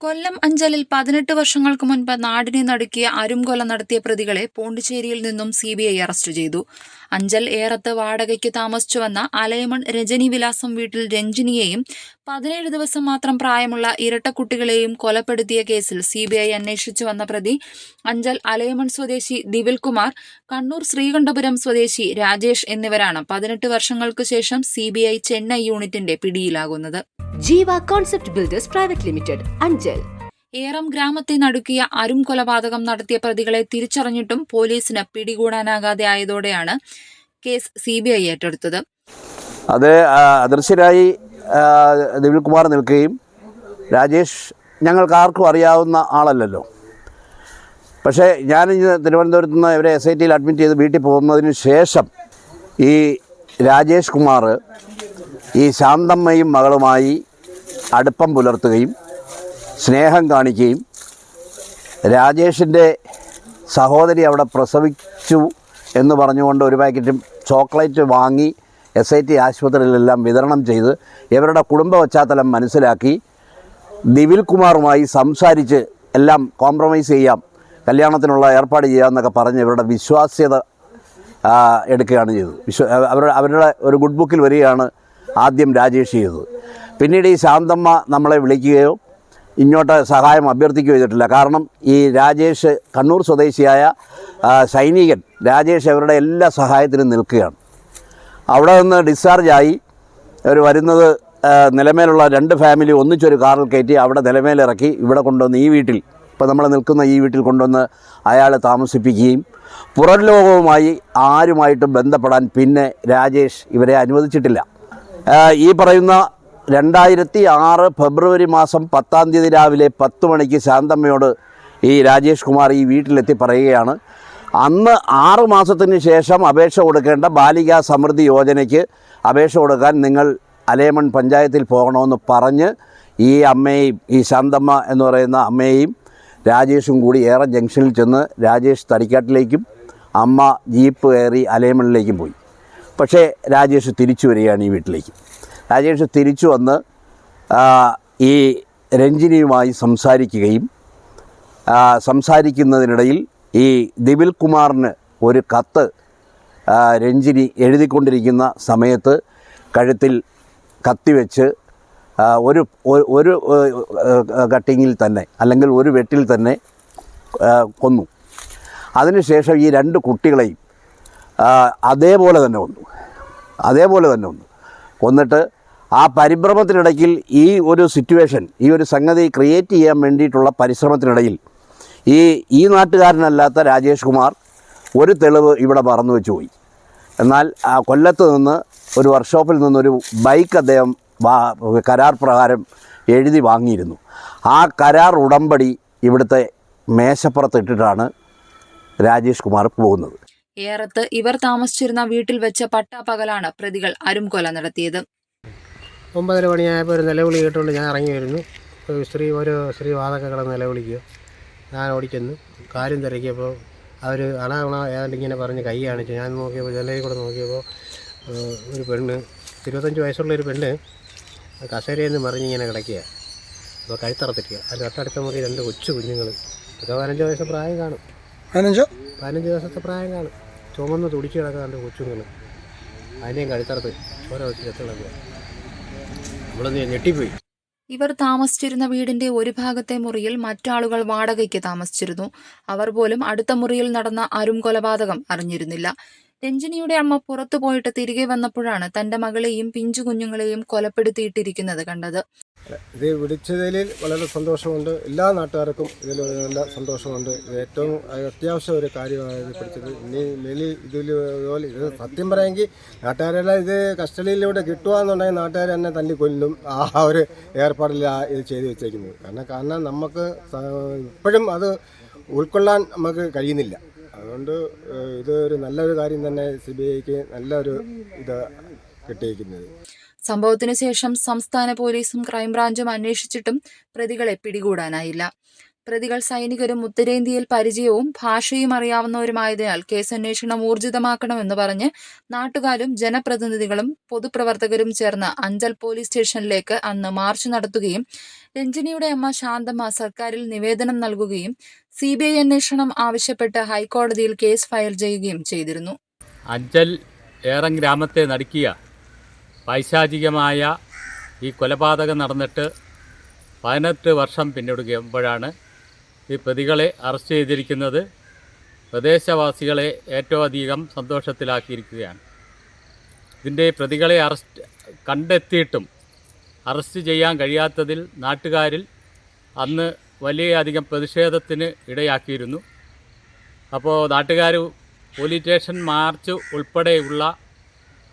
കൊല്ലം അഞ്ചലിൽ പതിനെട്ട് വർഷങ്ങൾക്ക് മുൻപ് നാടിനെ നടുക്കിയ അരുംകൊല നടത്തിയ പ്രതികളെ പോണ്ടിച്ചേരിയിൽ നിന്നും സി ബി ഐ അറസ്റ്റ് ചെയ്തു. അഞ്ചൽ ഏറത്ത് വാടകയ്ക്ക് താമസിച്ചു വന്ന അലയമൺ രജനി വിലാസം വീട്ടിൽ രഞ്ജിനിയെയും പതിനേഴ് ദിവസം മാത്രം പ്രായമുള്ള ഇരട്ടക്കുട്ടികളെയും കൊലപ്പെടുത്തിയ കേസിൽ സി ബി ഐ അന്വേഷിച്ചു വന്ന പ്രതി അഞ്ചൽ അലയമൺ സ്വദേശി ദിവിൽ കുമാർ കണ്ണൂർ ശ്രീകണ്ഠപുരം സ്വദേശി രാജേഷ് എന്നിവരാണ് പതിനെട്ട് വർഷങ്ങൾക്ക് ശേഷം സി ചെന്നൈ യൂണിറ്റിന്റെ പിടിയിലാകുന്നത്. Jeeva concept builders private limited Anchal. Eram ഗ്രാമത്തെ നടുക്കിയ അരും കൊലപാതകം നടത്തിയ പ്രതികളെ തിരിച്ചറിഞ്ഞിട്ടും പോലീസിന് പിടികൂടാനാകാതെ ആയതോടെയാണ് കേസ് സി ബി ഐ ഏറ്റെടുത്തത്. അത് അദൃശ്യരായി ദിവിൽകുമാർ നിൽക്കുകയും രാജേഷ് ഞങ്ങൾക്ക് ആർക്കും അറിയാവുന്ന ആളല്ലല്ലോ. പക്ഷേ ഞാൻ ഇന്ന് തിരുവനന്തപുരത്ത് നിന്ന് ഇവരെ എസ് ഐ ടിയിൽ അഡ്മിറ്റ് ചെയ്ത് വീട്ടിൽ പോകുന്നതിന് ശേഷം ഈ രാജേഷ് കുമാർ ഈ ശാന്തമ്മയും മകളുമായി അടുപ്പം പുലർത്തുകയും സ്നേഹം കാണിക്കുകയും രാജേഷിന്റെ സഹോദരി അവിടെ പ്രസവിച്ചു എന്ന് പറഞ്ഞുകൊണ്ട് ഒരു പാക്കറ്റും ചോക്ലേറ്റ് വാങ്ങി എസ് ഐ ടി ആശുപത്രിയിലെല്ലാം വിതരണം ചെയ്ത് ഇവരുടെ കുടുംബ പശ്ചാത്തലം മനസ്സിലാക്കി. ദിവിൽ കുമാറുമായി സംസാരിച്ച് എല്ലാം കോംപ്രമൈസ് ചെയ്യാം കല്യാണത്തിനുള്ള ഏർപ്പാട് ചെയ്യാമെന്നൊക്കെ പറഞ്ഞ് ഇവരുടെ വിശ്വാസ്യത എടുക്കുകയാണ് ചെയ്തത്. വിശ്വ അവരുടെ അവരുടെ ഒരു ഗുഡ് ബുക്കിൽ വരികയാണ് ആദ്യം രാജേഷ് ചെയ്തത്. പിന്നീട് ഈ ശാന്തമ്മ നമ്മളെ വിളിക്കുകയോ ഇങ്ങോട്ട് സഹായം അഭ്യർത്ഥിക്കുകയോ ചെയ്തിട്ടില്ല. കാരണം ഈ രാജേഷ് കണ്ണൂർ സ്വദേശിയായ സൈനികൻ രാജേഷ് അവരുടെ എല്ലാ സഹായത്തിനും നിൽക്കുകയാണ്. അവിടെ നിന്ന് ഡിസ്ചാർജായി അവർ വരുന്നത് നിലമേലുള്ള രണ്ട് ഫാമിലി ഒന്നിച്ചൊരു കാറിൽ കയറ്റി അവിടെ നിലമേലിറക്കി ഇവിടെ കൊണ്ടുവന്ന് ഈ വീട്ടിൽ ഇപ്പോൾ നമ്മൾ നിൽക്കുന്ന ഈ വീട്ടിൽ കൊണ്ടുവന്ന് അയാളെ താമസിപ്പിക്കുകയും പുറം ലോകവുമായി ആരുമായിട്ടും ബന്ധപ്പെടാൻ പിന്നെ രാജേഷ് ഇവരെ അനുവദിച്ചിട്ടില്ല. ഈ പറയുന്ന രണ്ടായിരത്തി ആറ് ഫെബ്രുവരി മാസം പത്താം തീയതി രാവിലെ പത്ത് മണിക്ക് ശാന്തമ്മയോട് ഈ രാജേഷ് കുമാർ ഈ വീട്ടിലെത്തി പറയുകയാണ്. അന്ന് ആറ് മാസത്തിന് ശേഷം അപേക്ഷ കൊടുക്കേണ്ട ബാലികാ സമൃദ്ധി യോജനയ്ക്ക് അപേക്ഷ കൊടുക്കാൻ നിങ്ങൾ അലേമൺ പഞ്ചായത്തിൽ പോകണമെന്ന് പറഞ്ഞ് ഈ അമ്മയും ഈ ശാന്തമ്മ എന്ന് പറയുന്ന അമ്മയും രാജേഷും കൂടി ഏറെ ജംഗ്ഷനിൽ ചെന്ന് രാജേഷ് തടിക്കാട്ടിലേക്കും അമ്മ ജീപ്പ് കയറി അലേമണിലേക്കും പോയി. പക്ഷേ രാജേഷ് തിരിച്ചു വരികയാണ് ഈ വീട്ടിലേക്ക്. രാജേഷ് തിരിച്ചു വന്ന് ഈ രഞ്ജിനിയുമായി സംസാരിക്കുകയും സംസാരിക്കുന്നതിനിടയിൽ ഈ ദിവിൽ കുമാറിന് ഒരു കത്ത് രഞ്ജിനി എഴുതിക്കൊണ്ടിരിക്കുന്ന സമയത്ത് കഴുത്തിൽ കത്തിവെച്ച് ഒരു ഒരു- കട്ടിങ്ങിൽ തന്നെ അല്ലെങ്കിൽ ഒരു വെട്ടിൽ തന്നെ കൊന്നു. അതിനുശേഷം ഈ രണ്ട് കുട്ടികളെയും അതേപോലെ തന്നെ കൊന്നു. അതേപോലെ തന്നെ കൊന്നു. കൊന്നിട്ട് ആ പരിഭ്രമത്തിനിടയ്ക്കിൽ ഈ ഒരു സിറ്റുവേഷൻ ഈ ഒരു സംഗതി ക്രിയേറ്റ് ചെയ്യാൻ വേണ്ടിയിട്ടുള്ള പരിശ്രമത്തിനിടയിൽ ഈ ഈ നാട്ടുകാരനല്ലാത്ത രാജേഷ് കുമാർ ഒരു തെളിവ് ഇവിടെ മറന്നു വെച്ച് പോയി എന്നാൽ ആ കൊല്ലത്ത് നിന്ന് ഒരു വർക്ക്ഷോപ്പിൽ നിന്നൊരു ബൈക്ക് അദ്ദേഹം കരാർ പ്രകാരം എഴുതി വാങ്ങിയിരുന്നു. ആ കരാർ ഉടമ്പടി ഇവിടുത്തെ മേശപ്പുറത്തിട്ടിട്ടാണ് രാജേഷ് കുമാർ പോകുന്നത്. ഏറത്ത് ഇവർ താമസിച്ചിരുന്ന വീട്ടിൽ വെച്ച പട്ടാപ്പകലാണ് പ്രതികൾ അരും കൊല നടത്തിയത്. ഒമ്പതര മണിയായപ്പോൾ ഒരു നിലവിളി കേട്ടുകൊണ്ട് ഞാൻ ഇറങ്ങി വരുന്നു. ഒരു സ്ത്രീ ഒരു സ്ത്രീ വാതൊക്കെ കിടന്ന് നിലവിളിക്കുക. ഞാൻ ഓടിച്ചെന്നു. കാര്യം തിരക്കിയപ്പോൾ അവർ അണ അണ ഏതാണ്ട് ഇങ്ങനെ പറഞ്ഞ് കൈ കാണിച്ചു. ഞാൻ നോക്കിയപ്പോൾ ജനലിൽ കൂടെ നോക്കിയപ്പോൾ ഒരു പെണ്ണ് ഇരുപത്തഞ്ച് വയസ്സുള്ള ഒരു പെണ്ണ് കസേരയിൽ നിന്ന് മറിഞ്ഞിങ്ങനെ കിടക്കുക അപ്പോൾ കഴുത്തറത്തിരിക്കുക അതിന്റെ തൊട്ടടുത്ത മുറി രണ്ട് കൊച്ചു കുഞ്ഞുങ്ങൾ. അതൊക്കെ പതിനഞ്ച് വയസ്സ് പ്രായം കാണും. പതിനഞ്ചോ? പതിനഞ്ച് ദിവസത്തെ പ്രായം കാണും. ചുമന്ന് തുടിച്ച് കിടക്കാണ്ട് കൊച്ചുങ്ങൾ. അതിനെയും കഴുത്തറത്ത് ഓരോ ചെത്ത് കിടക്കുക ഞെട്ടിപ്പോയി. ഇവർ താമസിച്ചിരുന്ന വീടിന്റെ ഒരു ഭാഗത്തെ മുറിയിൽ മറ്റാളുകൾ വാടകയ്ക്ക് താമസിച്ചിരുന്നു. അവർ പോലും അടുത്ത മുറിയിൽ നടന്ന അരും കൊലപാതകം അറിഞ്ഞിരുന്നില്ല. രഞ്ജിനിയുടെ അമ്മ പുറത്തു പോയിട്ട് തിരികെ വന്നപ്പോഴാണ് തന്റെ മകളെയും പിഞ്ചു കുഞ്ഞുങ്ങളെയും കൊലപ്പെടുത്തിയിട്ടിരിക്കുന്നത് കണ്ടത്. ഇത് വിളിച്ചതിൽ വളരെ സന്തോഷമുണ്ട്. എല്ലാ നാട്ടുകാർക്കും ഇതിൽ നല്ല സന്തോഷമുണ്ട്. ഏറ്റവും അത്യാവശ്യം ഒരു കാര്യമാണ് പിടിച്ചത്. ഇനി മേലി ഇതിൽ പോലെ ഇത് സത്യം പറയാമെങ്കിൽ നാട്ടുകാരെല്ലാം ഇത് കസ്റ്റഡിയിലൂടെ കിട്ടുകയെന്നുണ്ടെങ്കിൽ നാട്ടുകാർ തന്നെ തല്ലി കൊല്ലും. ആ ഒരു ഏർപ്പാടിലാണ് ഇത് ചെയ്തു വെച്ചേക്കുന്നത്. കാരണം കാരണം നമുക്ക് ഇപ്പോഴും അത് ഉൾക്കൊള്ളാൻ നമുക്ക് കഴിയുന്നില്ല. അതുകൊണ്ട് ഇത് ഒരു നല്ലൊരു കാര്യം തന്നെ സി ബി ഐക്ക് നല്ലൊരു ഇത് കിട്ടിയിരിക്കുന്നത്. സംഭവത്തിനു ശേഷം സംസ്ഥാന പോലീസും ക്രൈംബ്രാഞ്ചും അന്വേഷിച്ചിട്ടും പ്രതികളെ പിടികൂടാനായില്ല. പ്രതികൾ സൈനികരും ഉത്തരേന്ത്യയിൽ പരിചയവും ഭാഷയും അറിയാവുന്നവരുമായതിനാൽ കേസ് അന്വേഷണം ഊർജിതമാക്കണമെന്ന് പറഞ്ഞ് നാട്ടുകാരും ജനപ്രതിനിധികളും പൊതുപ്രവർത്തകരും ചേർന്ന് അഞ്ചൽ പോലീസ് സ്റ്റേഷനിലേക്ക് അന്ന് മാർച്ച് നടത്തുകയും രഞ്ജിനിയുടെ അമ്മ ശാന്തമ്മ സർക്കാരിൽ നിവേദനം നൽകുകയും സി ബി ഐ അന്വേഷണം ആവശ്യപ്പെട്ട് ഹൈക്കോടതിയിൽ കേസ് ഫയൽ ചെയ്യുകയും ചെയ്തിരുന്നു. അഞ്ചൽ ഏറം ഗ്രാമത്തെ നടുക്കിയ പൈശാചികമായ ഈ കൊലപാതകം നടന്നിട്ട് പതിനെട്ട് വർഷം പിന്നിടുമ്പോഴാണ് ഈ പ്രതികളെ അറസ്റ്റ് ചെയ്തിരിക്കുന്നത് പ്രദേശവാസികളെ ഏറ്റവും അധികം സന്തോഷത്തിലാക്കിയിരിക്കുകയാണ്. ഇതിന്റെ പ്രതികളെ അറസ്റ്റ് കണ്ടെത്തിയിട്ടും അറസ്റ്റ് ചെയ്യാൻ കഴിയാത്തതിൽ നാട്ടുകാരിൽ അന്ന് വലിയ അധികം പ്രതിഷേധത്തിന് ഇടയാക്കിയിരുന്നു. അപ്പോൾ നാട്ടുകാർ പോലീസ് സ്റ്റേഷൻ മാർച്ച് ഉൾപ്പെടെയുള്ള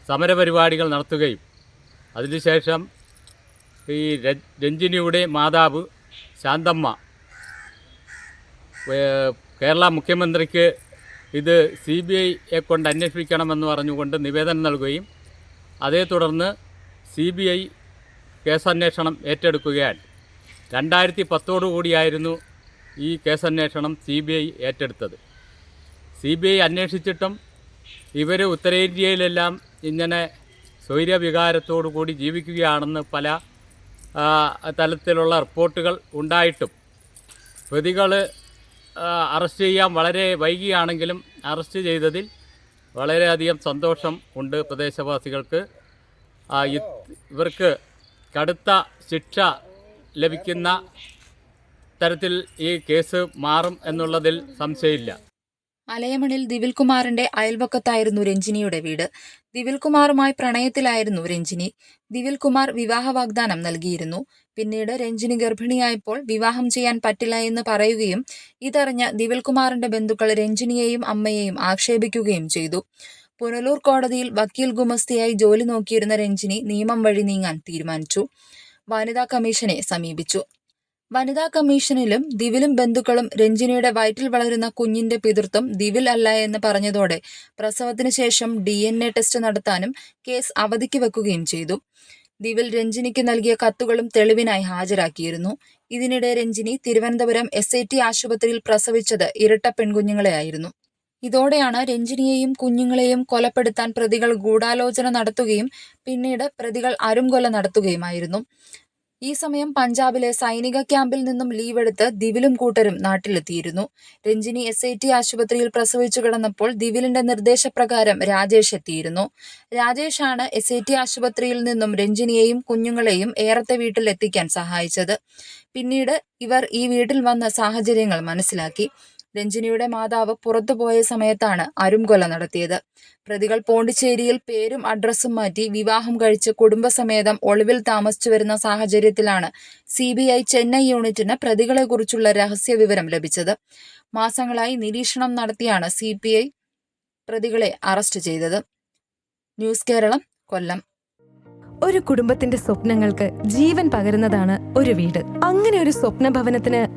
സമരപരിപാടികൾ നടത്തുകയും അതിനുശേഷം ഈ രഞ്ജിനിയുടെ മാതാവ് ശാന്തമ്മ കേരള മുഖ്യമന്ത്രിക്ക് ഇത് സി ബി ഐയെ കൊണ്ട് അന്വേഷിക്കണമെന്ന് പറഞ്ഞുകൊണ്ട് നിവേദനം നൽകുകയും അതേ തുടർന്ന് സി ബി ഐ കേസന്വേഷണം ഏറ്റെടുക്കുകയാണ്. രണ്ടായിരത്തി പത്തോടുകൂടിയായിരുന്നു ഈ കേസന്വേഷണം സി ബി ഐ ഏറ്റെടുത്തത്. സി ബി ഐ അന്വേഷിച്ചിട്ടും ഇവർ ഉത്തരേന്ത്യയിലെല്ലാം ഇങ്ങനെ സ്വൈര്യവികാരത്തോടു കൂടി ജീവിക്കുകയാണെന്ന് പല തലത്തിലുള്ള റിപ്പോർട്ടുകൾ ഉണ്ടായിട്ടും. പ്രതികൾ അറസ്റ്റ് ചെയ്യാൻ വളരെ വൈകിയാണെങ്കിലും അറസ്റ്റ് ചെയ്തതിൽ വളരെയധികം സന്തോഷം ഉണ്ട് പ്രദേശവാസികൾക്ക്. ഇവർക്ക് കടുത്ത ശിക്ഷ ലഭിക്കുന്ന തരത്തിൽ ഈ കേസ് മാറും എന്നുള്ളതിൽ സംശയമില്ല. അലയമണിൽ ദിവിൽകുമാറിന്റെ അയൽവക്കത്തായിരുന്നു രഞ്ജിനിയുടെ വീട്. ദിവിൽകുമാറുമായി പ്രണയത്തിലായിരുന്നു രഞ്ജിനി. ദിവിൽകുമാർ വിവാഹ വാഗ്ദാനം നൽകിയിരുന്നു. പിന്നീട് രഞ്ജിനി ഗർഭിണിയായപ്പോൾ വിവാഹം ചെയ്യാൻ പറ്റില്ല എന്ന് പറയുകയും ഇതറിഞ്ഞ ദിവിൽകുമാറിന്റെ ബന്ധുക്കൾ രഞ്ജിനിയെയും അമ്മയെയും ആക്ഷേപിക്കുകയും ചെയ്തു. പുനലൂർ കോടതിയിൽ വക്കീൽ ഗുമസ്തിയായി ജോലി നോക്കിയിരുന്ന രഞ്ജിനി നിയമം വഴി നീങ്ങാൻ തീരുമാനിച്ചു. വനിതാ കമ്മീഷനെ സമീപിച്ചു. വനിതാ കമ്മീഷനിലും ദിവിലും ബന്ധുക്കളും രഞ്ജിനിയുടെ വയറ്റിൽ വളരുന്ന കുഞ്ഞിന്റെ പിതൃത്വം ദിവിൽ അല്ല എന്ന് പറഞ്ഞതോടെ പ്രസവത്തിന് ശേഷം ഡി എൻ എ ടെസ്റ്റ് നടത്താനും കേസ് അവധിക്ക് വെക്കുകയും ചെയ്തു. ദിവിൽ രഞ്ജിനിക്ക് നൽകിയ കത്തുകളും തെളിവിനായി ഹാജരാക്കിയിരുന്നു. ഇതിനിടെ രഞ്ജിനി തിരുവനന്തപുരം എസ് ആശുപത്രിയിൽ പ്രസവിച്ചത് ഇരട്ട പെൺകുഞ്ഞുങ്ങളെയായിരുന്നു ഇതോടെയാണ് രഞ്ജിനിയെയും കുഞ്ഞുങ്ങളെയും കൊലപ്പെടുത്താൻ പ്രതികൾ ഗൂഢാലോചന നടത്തുകയും പിന്നീട് പ്രതികൾ അരുംകൊല നടത്തുകയുമായിരുന്നു. ഈ സമയം പഞ്ചാബിലെ സൈനിക ക്യാമ്പിൽ നിന്നും ലീവെടുത്ത് ദിവിലും കൂട്ടരും നാട്ടിലെത്തിയിരുന്നു. രഞ്ജിനി എസ് ഐ ടി ആശുപത്രിയിൽ പ്രസവിച്ചു കിടന്നപ്പോൾ ദിവിലിന്റെ നിർദ്ദേശപ്രകാരം രാജേഷ് എത്തിയിരുന്നു. രാജേഷാണ് എസ് ഐ ടി ആശുപത്രിയിൽ നിന്നും രഞ്ജിനിയെയും കുഞ്ഞുങ്ങളെയും ഏറത്തെ വീട്ടിൽ എത്തിക്കാൻ സഹായിച്ചത്. പിന്നീട് ഇവർ ഈ വീട്ടിൽ വന്ന സാഹചര്യങ്ങൾ മനസ്സിലാക്കി. രഞ്ജിനിയുടെ മാതാവ് പുറത്തുപോയ സമയത്താണ് അരുംകൊല നടത്തിയത്. പ്രതികൾ പോണ്ടിച്ചേരിയിൽ പേരും അഡ്രസ്സും മാറ്റി വിവാഹം കഴിച്ച് കുടുംബസമേതം ഒളിവിൽ താമസിച്ചു വരുന്ന സാഹചര്യത്തിലാണ് സി ചെന്നൈ യൂണിറ്റിന് പ്രതികളെക്കുറിച്ചുള്ള രഹസ്യ വിവരം ലഭിച്ചത്. മാസങ്ങളായി നിരീക്ഷണം നടത്തിയാണ് സി പ്രതികളെ അറസ്റ്റ് ചെയ്തത്. ന്യൂസ് കേരളം കൊല്ലം. ഒരു കുടുംബത്തിന്റെ സ്വപ്നങ്ങൾക്ക് ജീവൻ പകരുന്നതാണ് ഒരു വീട്. അങ്ങനെ ഒരു സ്വപ്ന ഭവനത്തിന്